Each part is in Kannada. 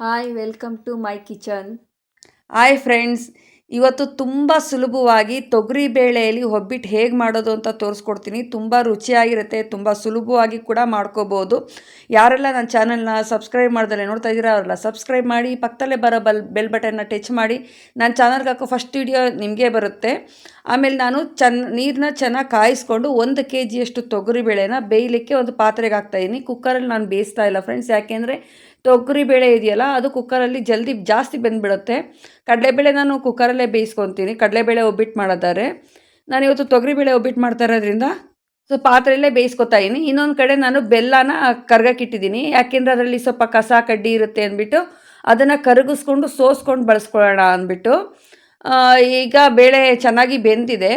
Hi welcome to my kitchen hi friends ಇವತ್ತು ತುಂಬ ಸುಲಭವಾಗಿ ತೊಗರಿ ಬೇಳೆಯಲ್ಲಿ ಒಬ್ಬಿಟ್ಟು ಹೇಗೆ ಮಾಡೋದು ಅಂತ ತೋರಿಸ್ಕೊಡ್ತೀನಿ. ತುಂಬ ರುಚಿಯಾಗಿರುತ್ತೆ, ತುಂಬ ಸುಲಭವಾಗಿ ಕೂಡ ಮಾಡ್ಕೋಬೋದು. ಯಾರೆಲ್ಲ ನನ್ನ ಚಾನಲ್ನ ಸಬ್ಸ್ಕ್ರೈಬ್ ಮಾಡ್ದಲೆ ನೋಡ್ತಾ ಇದ್ದೀರಾ, ಅವರೆಲ್ಲ ಸಬ್ಸ್ಕ್ರೈಬ್ ಮಾಡಿ, ಪಕ್ಕದಲ್ಲೇ ಬರೋ ಬಲ್ ಬೆಲ್ ಬಟನ್ನ ಟಚ್ ಮಾಡಿ. ನನ್ನ ಚಾನಲ್ಗೆ ಹಾಕೋ ಫಸ್ಟ್ ವಿಡಿಯೋ ನಿಮಗೆ ಬರುತ್ತೆ. ಆಮೇಲೆ ನಾನು ಚೆನ್ನ ನೀರನ್ನ ಚೆನ್ನಾಗಿ ಕಾಯಿಸ್ಕೊಂಡು ಒಂದು ಕೆ ಜಿಯಷ್ಟು ತೊಗರಿ ಬೇಳೆನ ಬೇಯಲಿಕ್ಕೆ ಒಂದು ಪಾತ್ರೆಗೆ ಹಾಕ್ತಾಯಿದ್ದೀನಿ ಕುಕ್ಕರಲ್ಲಿ ನಾನು ಬೇಯಿಸ್ತಾ ಇಲ್ಲ ಫ್ರೆಂಡ್ಸ್. ಯಾಕೆಂದರೆ ತೊಗರಿ ಬೇಳೆ ಇದೆಯಲ್ಲ, ಅದು ಕುಕ್ಕರಲ್ಲಿ ಜಲ್ದಿ ಜಾಸ್ತಿ ಬೆಂದ್ಬಿಡುತ್ತೆ. ಕಡಲೆಬೇಳೆ ನಾನು ಕುಕ್ಕರಲ್ಲೇ ಬೇಯಿಸ್ಕೊತೀನಿ. ಕಡಲೆಬೇಳೆ ಒಬ್ಬಿಟ್ಟು ಮಾಡೋದಾರೆ ನಾನು ಇವತ್ತು ತೊಗರಿಬೇಳೆ ಒಬ್ಬಿಟ್ಟು ಮಾಡ್ತಾ ಇರೋದ್ರಿಂದ ಸೊ ಪಾತ್ರೆಯಲ್ಲೇ ಬೇಯಿಸ್ಕೊತಾ ಇದ್ದೀನಿ ಇನ್ನೊಂದು ಕಡೆ ನಾನು ಬೆಲ್ಲನ ಕರ್ಗಕ್ಕಿಟ್ಟಿದ್ದೀನಿ ಯಾಕೆಂದರೆ ಅದರಲ್ಲಿ ಸ್ವಲ್ಪ ಕಸ ಕಡ್ಡಿ ಇರುತ್ತೆ ಅಂದ್ಬಿಟ್ಟು ಅದನ್ನು ಕರಗಿಸ್ಕೊಂಡು ಸೋಸ್ಕೊಂಡು ಬಳಸ್ಕೊಳ್ಳೋಣ ಅಂದ್ಬಿಟ್ಟು ಈಗ ಬೇಳೆ ಚೆನ್ನಾಗಿ ಬೆಂದಿದೆ.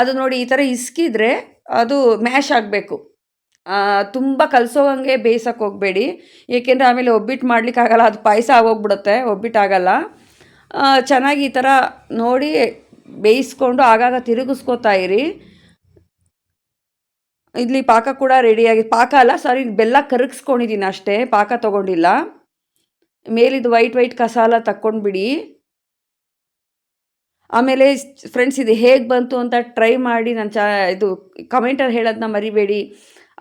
ಅದು ನೋಡಿ ಈ ಥರ ಇಸ್ಕಿದ್ರೆ ಅದು ಮ್ಯಾಶ್ ಆಗಬೇಕು. ತುಂಬ ಕಲಸೋವಂಗೆ ಬೇಯಿಸೋಕೆ ಹೋಗಬೇಡಿ. ಏಕೆಂದರೆ ಆಮೇಲೆ ಒಬ್ಬಿಟ್ಟು ಮಾಡಲಿಕ್ಕಾಗಲ್ಲ ಅದು ಪಾಯಸ ಆಗೋಗ್ಬಿಡುತ್ತೆ ಒಬ್ಬಿಟ್ಟಾಗಲ್ಲ ಚೆನ್ನಾಗಿ ಈ ಥರ ನೋಡಿ ಬೇಯಿಸ್ಕೊಂಡು ಆಗಾಗ ತಿರುಗಿಸ್ಕೋತಾ ಇರಿ. ಇಲ್ಲಿ ಪಾಕ ಕೂಡ ರೆಡಿಯಾಗಿ ಪಾಕ ಅಲ್ಲ ಸಾರಿ ಬೆಲ್ಲ ಕರಗಿಸ್ಕೊಂಡಿದ್ದೀನಿ ಅಷ್ಟೇ, ಪಾಕ ತೊಗೊಂಡಿಲ್ಲ. ಮೇಲಿದ್ದು ವೈಟ್ ವೈಟ್ ಕಸಾಲ ತಕ್ಕೊಂಡ್ಬಿಡಿ. ಆಮೇಲೆ ಫ್ರೆಂಡ್ಸ್ ಇದು ಹೇಗೆ ಬಂತು ಅಂತ ಟ್ರೈ ಮಾಡಿ ನಾನು ಚ, ಇದು ಕಮೆಂಟಲ್ಲಿ ಹೇಳೋದನ್ನ ಮರಿಬೇಡಿ.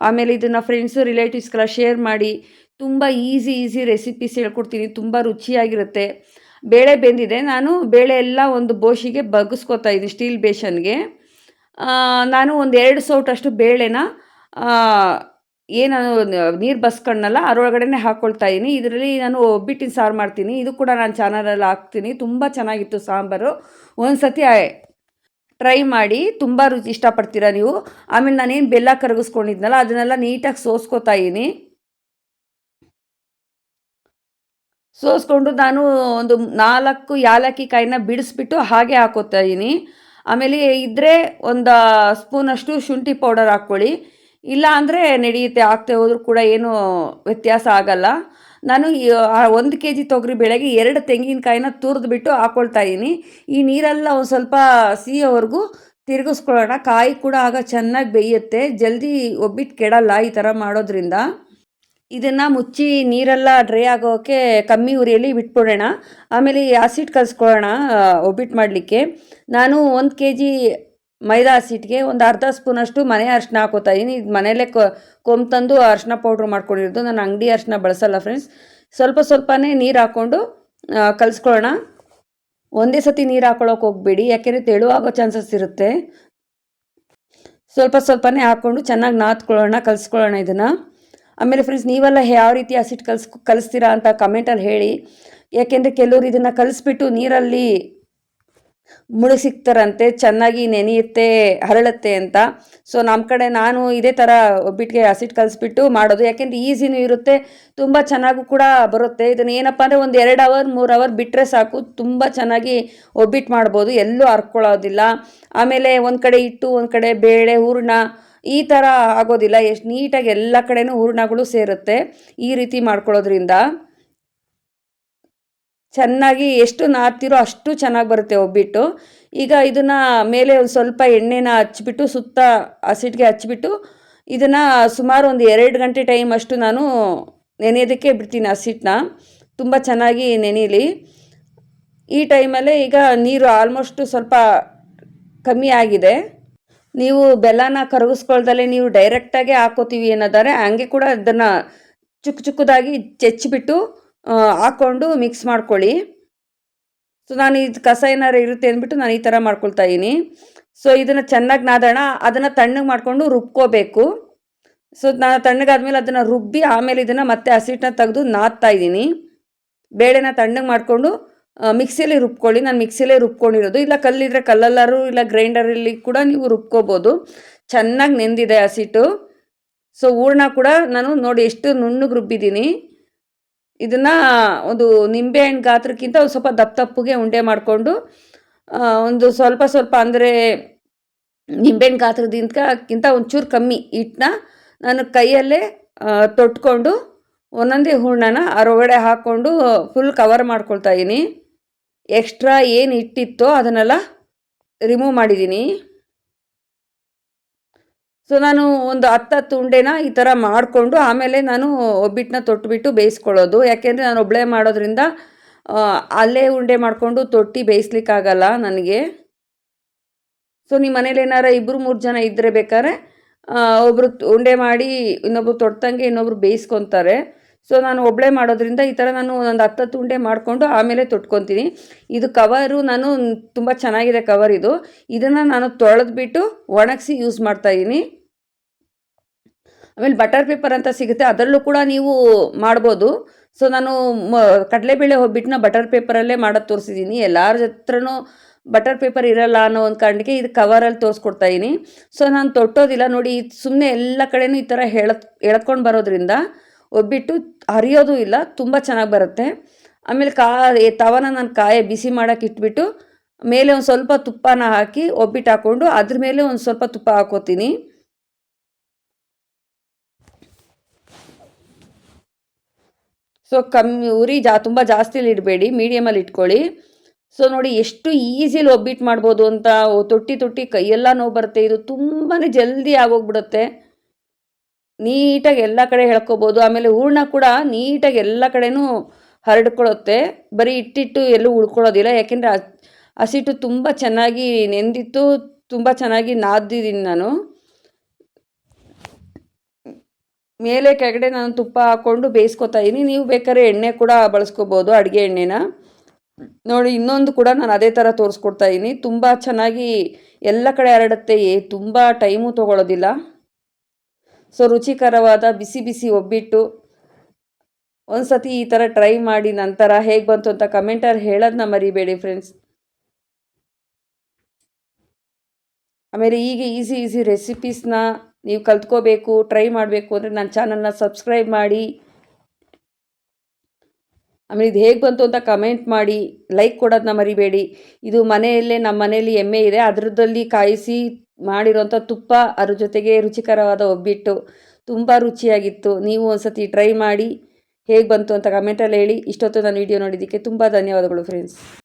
ಆಮೇಲೆ ಇದನ್ನು ಫ್ರೆಂಡ್ಸು ರಿಲೇಟಿವ್ಸ್ಗೆಲ್ಲ ಶೇರ್ ಮಾಡಿ. ತುಂಬ ಈಸಿ ಈಸಿ ರೆಸಿಪೀಸ್ ಹೇಳ್ಕೊಡ್ತೀನಿ. ತುಂಬ ರುಚಿಯಾಗಿರುತ್ತೆ. ಬೇಳೆ ಬೆಂದಿದೆ. ನಾನು ಬೇಳೆ ಎಲ್ಲ ಒಂದು ಬೋಶಿಗೆ ಬಗ್ಗಿಸ್ಕೊತಾ ಇದ್ದೀನಿ ಸ್ಟೀಲ್ ಬೇಷನ್ಗೆ ನಾನು ಒಂದು ಎರಡು ಸೌಟಷ್ಟು ಬೇಳೆನ ಏನು ನೀರು ಬಸ್ಕೊಂಡಲ್ಲ ಅದರೊಳಗಡೆ ಹಾಕ್ಕೊಳ್ತಾ ಇದ್ದೀನಿ ಇದರಲ್ಲಿ ನಾನು ಒಬ್ಬಿಟ್ಟಿನ ಸಾರು ಮಾಡ್ತೀನಿ. ಇದು ಕೂಡ ನಾನು ಚಾನಲಲ್ಲಿ ಹಾಕ್ತೀನಿ. ತುಂಬ ಚೆನ್ನಾಗಿತ್ತು ಸಾಂಬಾರು. ಒಂದು ಸತಿ ಟ್ರೈ ಮಾಡಿ. ತುಂಬ ರುಚಿ ಇಷ್ಟಪಡ್ತೀರಾ ನೀವು? ಆಮೇಲೆ ನಾನೇನು ಬೆಲ್ಲ ಕರಗಿಸ್ಕೊಂಡಿದ್ನಲ್ಲ, ಅದನ್ನೆಲ್ಲ ನೀಟಾಗಿ ಸೋಸ್ಕೋತಾ ಇದ್ದೀನಿ ಸೋಸ್ಕೊಂಡು ನಾನು ಒಂದು ನಾಲ್ಕು ಯಾಲಕ್ಕಿ ಕಾಯಿನ ಬಿಡಿಸ್ಬಿಟ್ಟು ಹಾಗೆ ಹಾಕೋತಾ ಇದ್ದೀನಿ ಆಮೇಲೆ ಇದ್ದರೆ ಒಂದು ಸ್ಪೂನಷ್ಟು ಶುಂಠಿ ಪೌಡರ್ ಹಾಕ್ಕೊಳ್ಳಿ. ಇಲ್ಲ ಅಂದರೆ ನಡೆಯುತ್ತೆ, ಆಗ್ತೇ ಹೋದ್ರೂ ಕೂಡ ಏನೂ ವ್ಯತ್ಯಾಸ ಆಗಲ್ಲ. ನಾನು ಒಂದು ಕೆ ಜಿ ತೊಗರಿ ಬೇಳೆಗೆ ಎರಡು ತೆಂಗಿನಕಾಯಿನ ತುರಿದ್ಬಿಟ್ಟು ಹಾಕ್ಕೊಳ್ತಾ ಇದ್ದೀನಿ. ಈ ನೀರೆಲ್ಲ ಒಂದು ಸ್ವಲ್ಪ ಸಿಹಿಯವರೆಗೂ ತಿರುಗಿಸ್ಕೊಳ್ಳೋಣ. ಕಾಯಿ ಕೂಡ ಆಗ ಚೆನ್ನಾಗಿ ಬೇಯುತ್ತೆ. ಜಲ್ದಿ ಒಬ್ಬಿಟ್ಟು ಕೆಡಲ್ಲ ಈ ಥರ ಮಾಡೋದ್ರಿಂದ. ಇದನ್ನು ಮುಚ್ಚಿ ನೀರೆಲ್ಲ ಡ್ರೈ ಆಗೋಕ್ಕೆ ಕಮ್ಮಿ ಉರಿಯಲ್ಲಿ ಬಿಟ್ಬಿಡೋಣ. ಆಮೇಲೆ ಆಸಿಡ್ ಕಲಿಸ್ಕೊಳ್ಳೋಣ ಒಬ್ಬಿಟ್ಟು ಮಾಡಲಿಕ್ಕೆ. ನಾನು ಒಂದು ಕೆ ಜಿ ಮೈದಾ ಹಸಿಟ್ಟಿಗೆ ಒಂದು ಅರ್ಧ ಸ್ಪೂನಷ್ಟು ಮನೆ ಅರ್ಶಿನ ಹಾಕೋತಾ ಇದ್ದೀನಿ ಇದು ಮನೆಯಲ್ಲೇ ಕೊಂಬ್ ತಂದು ಅರ್ಶಿನ ಪೌಡ್ರ್ ಮಾಡ್ಕೊಂಡಿರೋದು. ನಾನು ಅಂಗಡಿ ಅರ್ಶಿನ ಬಳಸಲ್ಲ ಫ್ರೆಂಡ್ಸ್. ಸ್ವಲ್ಪ ಸ್ವಲ್ಪನೇ ನೀರು ಹಾಕ್ಕೊಂಡು ಕಲಿಸ್ಕೊಳ್ಳೋಣ. ಒಂದೇ ಸತಿ ನೀರು ಹಾಕೊಳ್ಳೋಕೆ ಹೋಗಬೇಡಿ. ಯಾಕೆಂದರೆ ತೆಳುವಾಗೋ ಚಾನ್ಸಸ್ ಇರುತ್ತೆ. ಸ್ವಲ್ಪ ಸ್ವಲ್ಪನೇ ಹಾಕ್ಕೊಂಡು ಚೆನ್ನಾಗಿ ನಾದ್ಕೊಳ್ಳೋಣ, ಕಲಿಸ್ಕೊಳ್ಳೋಣ ಇದನ್ನು. ಆಮೇಲೆ ಫ್ರೆಂಡ್ಸ್, ನೀವೆಲ್ಲ ಯಾವ ರೀತಿ ಹಸಿಟ್ಟು ಕಲಿಸ್ ಕಲಿಸ್ತೀರಾ ಅಂತ ಕಮೆಂಟಲ್ಲಿ ಹೇಳಿ. ಯಾಕೆಂದರೆ ಕೆಲವರು ಇದನ್ನು ಕಲಿಸ್ಬಿಟ್ಟು ನೀರಲ್ಲಿ ಮುಳುಸಿಕ್ತಾರಂತೆ ಚೆನ್ನಾಗಿ ನೆನೆಯುತ್ತೆ, ಹರಳುತ್ತೆ ಅಂತ. ಸೊ ನಮ್ಮ ಕಡೆ ನಾನು ಇದೇ ಥರ ಒಬ್ಬಿಟ್ಟಿಗೆ ಹಸಿಟ್ಟು ಕಲಿಸ್ಬಿಟ್ಟು ಮಾಡೋದು. ಯಾಕೆಂದರೆ ಈಸಿನೂ ಇರುತ್ತೆ, ತುಂಬ ಚೆನ್ನಾಗೂ ಕೂಡ ಬರುತ್ತೆ. ಇದನ್ನು ಏನಪ್ಪ ಅಂದರೆ ಒಂದು ಎರಡು ಅವರ್ ಮೂರು ಅವರ್ ಬಿಟ್ಟರೆ ಸಾಕು. ತುಂಬ ಚೆನ್ನಾಗಿ ಒಬ್ಬಿಟ್ಟು ಮಾಡ್ಬೋದು. ಎಲ್ಲೂ ಹರ್ಕೊಳ್ಳೋದಿಲ್ಲ. ಆಮೇಲೆ ಒಂದು ಕಡೆ ಇಟ್ಟು ಒಂದು ಕಡೆ ಬೇಳೆ, ಹೂರ್ಣ, ಈ ಥರ ಆಗೋದಿಲ್ಲ. ಎಷ್ಟು ನೀಟಾಗಿ ಎಲ್ಲ ಕಡೆನೂ ಹೂರ್ಣಗಳು ಸೇರುತ್ತೆ ಈ ರೀತಿ ಮಾಡ್ಕೊಳ್ಳೋದ್ರಿಂದ. ಚೆನ್ನಾಗಿ ಎಷ್ಟು ನಾರ್ತಿರೋ ಅಷ್ಟು ಚೆನ್ನಾಗಿ ಬರುತ್ತೆ ಒಬ್ಬಿಟ್ಟು. ಈಗ ಇದನ್ನು ಮೇಲೆ ಒಂದು ಸ್ವಲ್ಪ ಎಣ್ಣೆನ ಹಚ್ಬಿಟ್ಟು, ಸುತ್ತ ಹಸಿಟ್ಟಿಗೆ ಹಚ್ಚಿಬಿಟ್ಟು ಇದನ್ನು ಸುಮಾರು ಒಂದು ಎರಡು ಗಂಟೆ ಟೈಮ್ ಅಷ್ಟು ನಾನು ನೆನೆಯೋದಕ್ಕೆ ಬಿಡ್ತೀನಿ ಹಸಿಟ್ಟನ್ನ ತುಂಬ ಚೆನ್ನಾಗಿ ನೆನೀಲಿ. ಈ ಟೈಮಲ್ಲೇ ಈಗ ನೀರು ಆಲ್ಮೋಸ್ಟು ಸ್ವಲ್ಪ ಕಮ್ಮಿ ಆಗಿದೆ. ನೀವು ಬೆಲ್ಲನ ಕರಗಿಸ್ಕೊಳ್ದಲ್ಲೇ ನೀವು ಡೈರೆಕ್ಟಾಗಿ ಹಾಕೋತೀವಿ ಅನ್ನೋದಾದ್ರೆ, ಹಂಗೆ ಕೂಡ ಅದನ್ನು ಚುಕ್ಕ ಚುಕ್ಕದಾಗಿ ಚೆಚ್ಚಿಬಿಟ್ಟು ಹಾಕ್ಕೊಂಡು ಮಿಕ್ಸ್ ಮಾಡ್ಕೊಳ್ಳಿ. ಸೊ ನಾನು ಇದು ಕಸ ಏನಾರು ಇರುತ್ತೆ ಅಂದ್ಬಿಟ್ಟು ನಾನು ಈ ಥರ ಮಾಡ್ಕೊಳ್ತಾ ಇದ್ದೀನಿ. ಸೊ ಇದನ್ನು ಚೆನ್ನಾಗಿ ನಾದೋಣ. ಅದನ್ನು ತಣ್ಣಗೆ ಮಾಡಿಕೊಂಡು ರುಬ್ಕೋಬೇಕು. ಸೊ ನಾನು ತಣ್ಣಗಾದ್ಮೇಲೆ ಅದನ್ನು ರುಬ್ಬಿ ಆಮೇಲೆ ಇದನ್ನು ಮತ್ತೆ ಹಸಿಟ್ಟನ್ನ ತೆಗೆದು ನಾದ್ತಾ ಇದ್ದೀನಿ. ಬೇಳೆನ ತಣ್ಣಗೆ ಮಾಡಿಕೊಂಡು ಮಿಕ್ಸಿಯಲ್ಲಿ ರುಬ್ಕೊಳ್ಳಿ. ನಾನು ಮಿಕ್ಸಿಯಲ್ಲೇ ರುಬ್ಕೊಂಡಿರೋದು. ಇಲ್ಲ ಕಲ್ಲಿದ್ರೆ ಕಲ್ಲಲ್ಲಾರು ಇಲ್ಲ ಗ್ರೈಂಡರಲ್ಲಿ ಕೂಡ ನೀವು ರುಬ್ಕೋಬೋದು. ಚೆನ್ನಾಗಿ ನೆಂದಿದೆ ಹಸಿಟ್ಟು ಸೊ ಹೂರ್ಣ ಕೂಡ ನಾನು ನೋಡಿ ಎಷ್ಟು ನುಣ್ಣಗೆ ರುಬ್ಬಿದ್ದೀನಿ. ಇದನ್ನು ಒಂದು ನಿಂಬೆ ಹಣ್ಣು ಗಾತ್ರಕ್ಕಿಂತ ಒಂದು ಸ್ವಲ್ಪ ದಪ್ಪ ಉಂಡೆ ಮಾಡಿಕೊಂಡು ಒಂದು ಸ್ವಲ್ಪ ಸ್ವಲ್ಪ ಅಂದರೆ ನಿಂಬೆಹಣ್ಣು ಗಾತ್ರದಿಂದಕ್ಕಿಂತ ಒಂಚೂರು ಕಮ್ಮಿ ಹಿಟ್ಟನ್ನ ನಾನು ಕೈಯಲ್ಲೇ ತೊಟ್ಕೊಂಡು ಒಂದೊಂದೇ ಹೂರ್ಣನ ಅರೊಳಗಡೆ ಹಾಕ್ಕೊಂಡು ಫುಲ್ ಕವರ್ ಮಾಡ್ಕೊಳ್ತಾ ಇದ್ದೀನಿ ಎಕ್ಸ್ಟ್ರಾ ಏನು ಇಟ್ಟಿತ್ತೋ ಅದನ್ನೆಲ್ಲ ರಿಮೂವ್ ಮಾಡಿದ್ದೀನಿ ಸೊ ನಾನು ಒಂದು ಹತ್ತತ್ತು ಹತ್ತು ಉಂಡೆನ ಈ ಥರ ಮಾಡಿಕೊಂಡು ಆಮೇಲೆ ನಾನು ಒಬ್ಬಿಟ್ಟನ್ನ ತೊಟ್ಟುಬಿಟ್ಟು ಬೇಯಿಸ್ಕೊಳ್ಳೋದು. ಯಾಕೆಂದರೆ ನಾನು ಒಬ್ಬಳೇ ಮಾಡೋದ್ರಿಂದ ಅಲ್ಲೇ ಉಂಡೆ ಮಾಡಿಕೊಂಡು ತೊಟ್ಟಿ ಬೇಯಿಸ್ಲಿಕ್ಕಾಗಲ್ಲ ನನಗೆ. ಸೊ ನಿಮ್ಮ ಮನೇಲಿ ಏನಾರ ಇಬ್ಬರು ಮೂರು ಜನ ಇದ್ದರೆ ಬೇಕಾದ್ರೆ ಒಬ್ಬರು ಉಂಡೆ ಮಾಡಿ ಇನ್ನೊಬ್ರು ತೊಟ್ಟಂಗೆ ಇನ್ನೊಬ್ರು ಬೇಯಿಸ್ಕೊತಾರೆ. ಸೊ ನಾನು ಒಬ್ಬಳೇ ಮಾಡೋದ್ರಿಂದ ಈ ಥರ ನಾನು ಒಂದು ಹತ್ತು ಉಂಡೆ ಮಾಡಿಕೊಂಡು ಆಮೇಲೆ ತೊಟ್ಕೊತೀನಿ. ಇದು ಕವರು ನಾನು ತುಂಬ ಚೆನ್ನಾಗಿದೆ ಕವರ್ ಇದು. ಇದನ್ನು ನಾನು ತೊಳೆದ್ಬಿಟ್ಟು ಒಣಗಿಸಿ ಯೂಸ್ ಮಾಡ್ತಾಯಿದ್ದೀನಿ ಆಮೇಲೆ ಬಟರ್ ಪೇಪರ್ ಅಂತ ಸಿಗುತ್ತೆ, ಅದರಲ್ಲೂ ಕೂಡ ನೀವು ಮಾಡ್ಬೋದು. ಸೊ ನಾನು ಮ, ಕಡಲೆಬೇಳೆ ಒಬ್ಬಿಟ್ಟನ್ನ ಬಟರ್ ಪೇಪರಲ್ಲೇ ಮಾಡೋದು ತೋರಿಸಿದ್ದೀನಿ ಎಲ್ಲರ ಹತ್ರನೂ ಬಟರ್ ಪೇಪರ್ ಇರಲ್ಲ ಅನ್ನೋ ಒಂದು ಕಾರಣಕ್ಕೆ ಇದು ಕವರಲ್ಲಿ ತೋರಿಸ್ಕೊಡ್ತಾ ಇದ್ದೀನಿ ಸೊ ನಾನು ತೊಟ್ಟೋದಿಲ್ಲ ನೋಡಿ ಸುಮ್ಮನೆ ಎಲ್ಲ ಕಡೆನೂ ಈ ಥರ ಹೇಳ ಎಳ್ಕೊಂಡು ಬರೋದ್ರಿಂದ ಒಬ್ಬಿಟ್ಟು ಹರಿಯೋದು ಇಲ್ಲ, ತುಂಬ ಚೆನ್ನಾಗಿ ಬರುತ್ತೆ. ಆಮೇಲೆ ಕಾ ತವನ ನಾನು ಕಾಯಿ ಬಿಸಿ ಮಾಡೋಕೆ ಇಟ್ಬಿಟ್ಟು ಮೇಲೆ ಒಂದು ಸ್ವಲ್ಪ ತುಪ್ಪನ ಹಾಕಿ ಒಬ್ಬಿಟ್ಟು ಹಾಕ್ಕೊಂಡು ಅದ್ರ ಮೇಲೆ ಒಂದು ಸ್ವಲ್ಪ ತುಪ್ಪ ಹಾಕೋತೀನಿ. ಸೊ ಕಮ್ಮಿ ಉರಿ ಜಾ, ತುಂಬ ಜಾಸ್ತಿಲಿ ಇಡಬೇಡಿ ಮೀಡಿಯಮಲ್ಲಿ ಇಟ್ಕೊಳ್ಳಿ. ಸೊ ನೋಡಿ ಎಷ್ಟು ಈಸಿಲಿ ಒಬ್ಬಿಟ್ಟು ಮಾಡ್ಬೋದು ಅಂತ ತೊಟ್ಟಿ ತೊಟ್ಟಿ ಕೈಯೆಲ್ಲ ನೋವು ಬರುತ್ತೆ. ಇದು ತುಂಬಾ ಜಲ್ದಿ ಆಗೋಗ್ಬಿಡುತ್ತೆ. ನೀಟಾಗಿ ಎಲ್ಲ ಕಡೆ ಹೇಳ್ಕೊಬೋದು. ಆಮೇಲೆ ಹೂರ್ಣ ಕೂಡ ನೀಟಾಗಿ ಎಲ್ಲ ಕಡೆನೂ ಹರಡ್ಕೊಳ್ಳುತ್ತೆ. ಬರೀ ಇಟ್ಟಿಟ್ಟು ಎಲ್ಲೂ ಉಳ್ಕೊಳ್ಳೋದಿಲ್ಲ. ಯಾಕೆಂದರೆ ಹಸಿಟ್ಟು ತುಂಬ ಚೆನ್ನಾಗಿ ನೆಂದಿತ್ತು. ತುಂಬ ಚೆನ್ನಾಗಿ ನಾದಿದ್ದೀನಿ ನಾನು. ಮೇಲೆ ಕೆಳಗಡೆ ನಾನು ತುಪ್ಪ ಹಾಕ್ಕೊಂಡು ಬೇಯಿಸ್ಕೊತಾ ಇದ್ದೀನಿ. ನೀವು ಬೇಕಾದ್ರೆ ಎಣ್ಣೆ ಕೂಡ ಬಳಸ್ಕೋಬೋದು, ಅಡುಗೆ ಎಣ್ಣೆನ. ನೋಡಿ, ಇನ್ನೊಂದು ಕೂಡ ನಾನು ಅದೇ ಥರ ತೋರಿಸ್ಕೊಡ್ತಾ ಇದ್ದೀನಿ. ತುಂಬ ಚೆನ್ನಾಗಿ ಎಲ್ಲ ಕಡೆ ಹರಡುತ್ತೆ. ತುಂಬ ಟೈಮು ತೊಗೊಳೋದಿಲ್ಲ. ಸೊ ರುಚಿಕರವಾದ ಬಿಸಿ ಬಿಸಿ ಒಬ್ಬಿಟ್ಟು ಒಂದು ಸತಿ ಈ ಥರ ಟ್ರೈ ಮಾಡಿ ನಂತರ ಹೇಗೆ ಬಂತು ಅಂತ ಕಮೆಂಟಲ್ಲಿ ಹೇಳೋದನ್ನ ಮರಿಬೇಡಿ ಫ್ರೆಂಡ್ಸ್ ಆಮೇಲೆ ಈಗ ಈಸಿ ಈಸಿ ರೆಸಿಪೀಸ್ನ ನೀವು ಕಲ್ತ್ಕೋಬೇಕು ಟ್ರೈ ಮಾಡಬೇಕು ಅಂದರೆ ನನ್ನ ಚಾನಲ್ನ ಸಬ್ಸ್ಕ್ರೈಬ್ ಮಾಡಿ. ಆಮೇಲೆ ಇದು ಹೇಗೆ ಬಂತು ಅಂತ ಕಮೆಂಟ್ ಮಾಡಿ ಲೈಕ್ ಕೊಡೋದನ್ನ ಮರಿಬೇಡಿ. ಇದು ಮನೆಯಲ್ಲೇ ನಮ್ಮ ಮನೆಯಲ್ಲಿ ಎಮ್ಮೆ ಇದೆ, ಅದರದಲ್ಲಿ ಕಾಯಿಸಿ ಮಾಡಿರೋಂಥ ತುಪ್ಪ ಅದ್ರ ಜೊತೆಗೆ ರುಚಿಕರವಾದ ಒಬ್ಬಿಟ್ಟು ತುಂಬ ರುಚಿಯಾಗಿತ್ತು. ನೀವು ಒಂದ್ಸತಿ ಟ್ರೈ ಮಾಡಿ ಹೇಗೆ ಬಂತು ಅಂತ ಕಮೆಂಟಲ್ಲಿ ಹೇಳಿ. ಇಷ್ಟೊತ್ತು ನಾನು ವಿಡಿಯೋ ನೋಡಿದ್ದಕ್ಕೆ ತುಂಬ ಧನ್ಯವಾದಗಳು ಫ್ರೆಂಡ್ಸ್